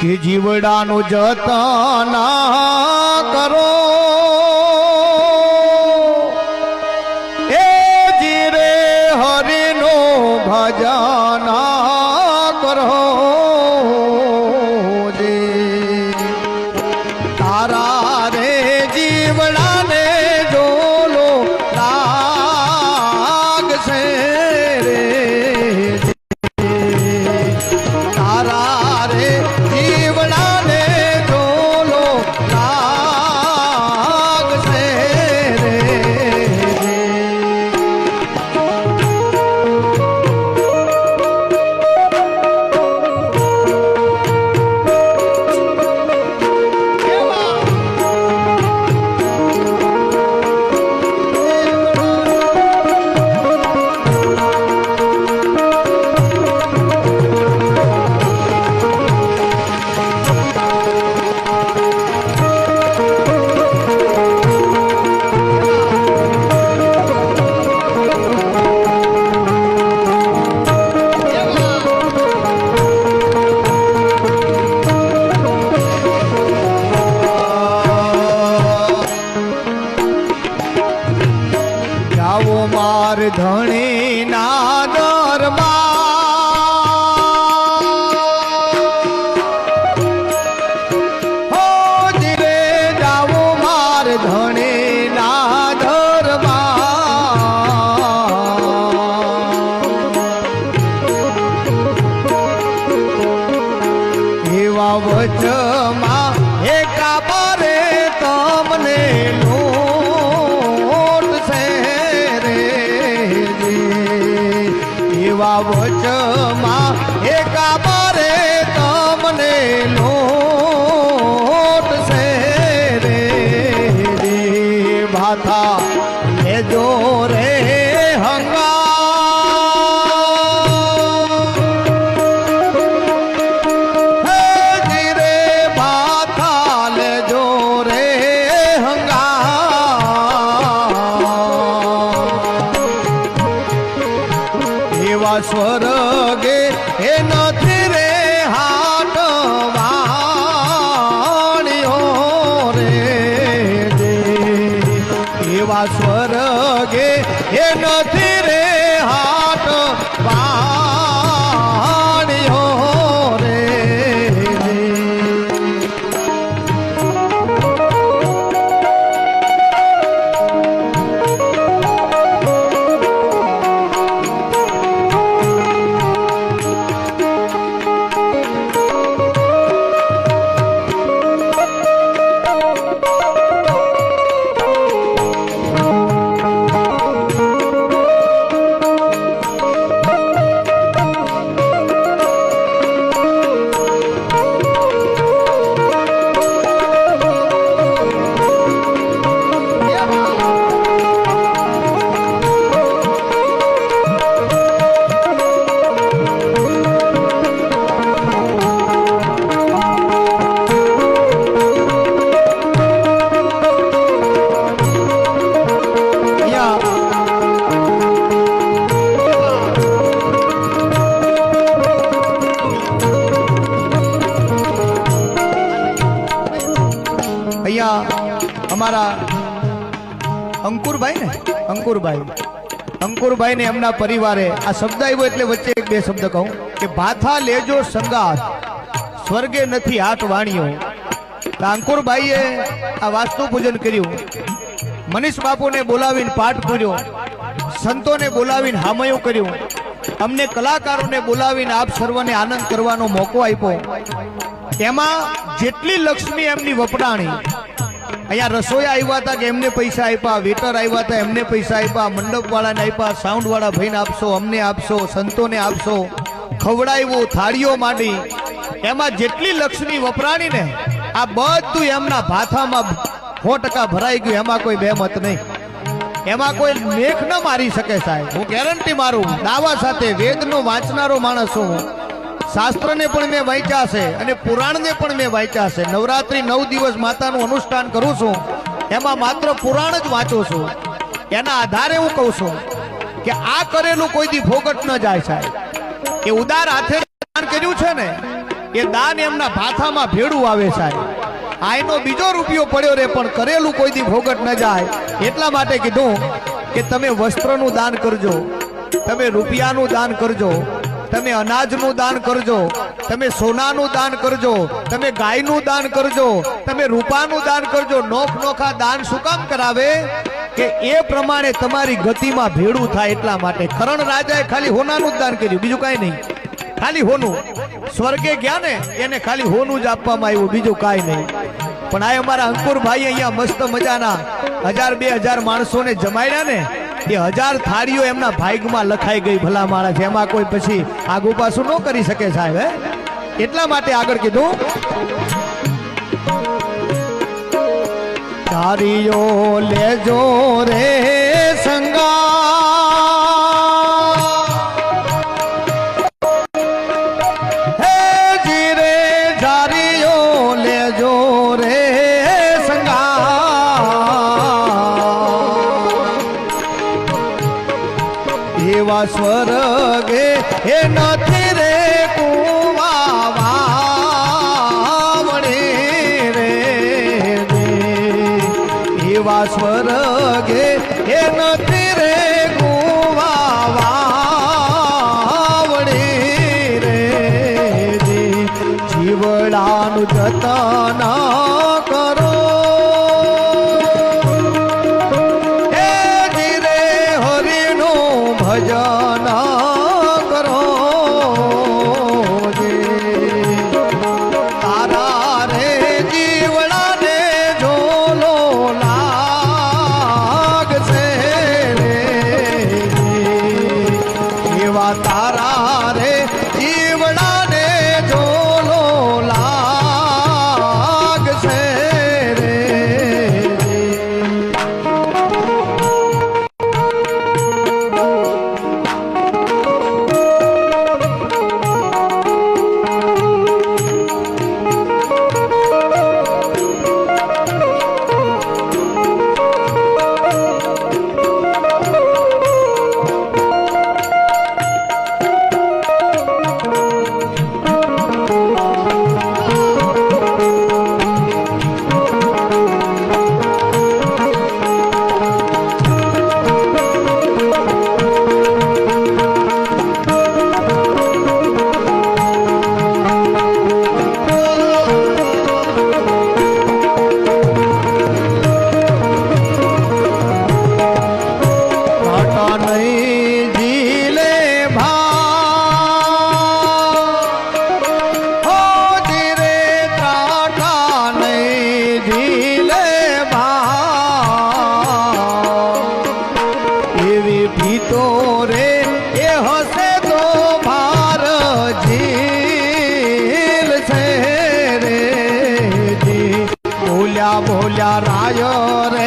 કે જીવડાનું જતના કરો. માર ધણી ના દરબાર. હો ધીરે જાવો માર ધણી ના દરમાં એવા વચમાં એકા પરે તમને લોટ સ્વર્ગે એ નથી અમારા અંકુરભાઈ ને? અંકુરભાઈ. અંકુરભાઈ ને એમના પરિવારે આ શબ્દ આવ્યો એટલે વચ્ચે એક બે શબ્દ કહું કે, ભાથા લેજો સંગાત સ્વર્ગે નથી હાથ વાણીઓ અંકુરભાઈએ આ વાસ્તુ પૂજન કર્યું. મનીષ બાપુને બોલાવીને પાઠ પૂર્યો. સંતોને બોલાવીને હામયું કર્યું. અમને કલાકારોને બોલાવીને આપ સર્વને આનંદ કરવાનો મોકો આપ્યો. એમાં જેટલી લક્ષ્મી એમની વપરાણી અહીંયા રસોઈયા આવ્યા હતા કે એમને પૈસા આપ્યા વેટર આવ્યા હતા, એમને પૈસા આપ્યા મંડપ વાળાને આપ્યા સાઉન્ડ વાળા ભાઈને આપશો, અમને આપશો, સંતોને આપશો. ખવડાવ્યું થાળીઓ માંડી. એમાં જેટલી લક્ષ્મી વપરાણી ને આ બધું એમના ભાથામાં સો ટકા ભરાઈ ગયું, એમાં કોઈ બેમત નહીં. એમાં કોઈ મેઘ ન મારી શકે સાહેબ. હું ગેરંટી મારું, દાવા સાથે વેદનો વાંચનારો માણસ છું શાસ્ત્રને પણ મેં વાંચ્યા છે અને પુરાણને પણ મેં વાંચ્યા છે. નવરાત્રી નવ દિવસ માતાનું અનુષ્ઠાન કરું છું. એમાં માત્ર પુરાણ જ વાંચું છું. એના આધારે હું કહું છું કે આ કરેલું કોઈ દી ફોગટ ન જાય સાહેબ. એ ઉદાર હાથે દાન કર્યું છે ને, એ દાન એમના ભાથામાં ભેડું આવે સાહેબ. આયનો બીજો રૂપિયો પડ્યો રે, પણ કરેલું કોઈ દી ભોગટ ન જાય. એટલા માટે કીધું કે તમે વસ્ત્રનું દાન કરજો. તમે રૂપિયાનું દાન કરજો. તમે અનાજનું દાન કરજો. તમે સોનાનું દાન કરજો. તમે ગાયનું દાન કરજો. તમે રૂપાનું દાન કરજો. નોખ નોખા દાન શું કામ કરાવે? કે એ પ્રમાણે તમારી ગતિમાં ભેડું થાય એટલા માટે. કરણ રાજાએ ખાલી હોનાનું જ દાન કર્યું. બીજું કાંઈ નહીં. ખાલી હોનું. સ્વર્ગે ગયા ને, એને ખાલી હોનું જ આપવામાં આવ્યું. બીજું કાંઈ નહીં. પણ આ અમારા અંકુરભાઈ અહીંયા મસ્ત મજાના હજાર બે હજાર માણસોને જમાડ્યા ને એ હજાર થાળીઓ એમના ભાગમાં લખાઈ ગઈ ભલા માણસ. એમાં કોઈ પછી આગુ પાછું ન કરી શકે સાહેબ એટલા માટે આગળ કીધું. થાળીઓ લેજો રે સંગા સ્વર્ગે એ નથી રે, કુવાવાવણે રે. એવા સ્વર્ગે એ નથી રે, કુવાવાવણે રે. જીવડાનું જતન ભીતો રે એ હસે તો ભાર ઝીલ છે રે જી બોલ્યા બોલ્યા રાય રે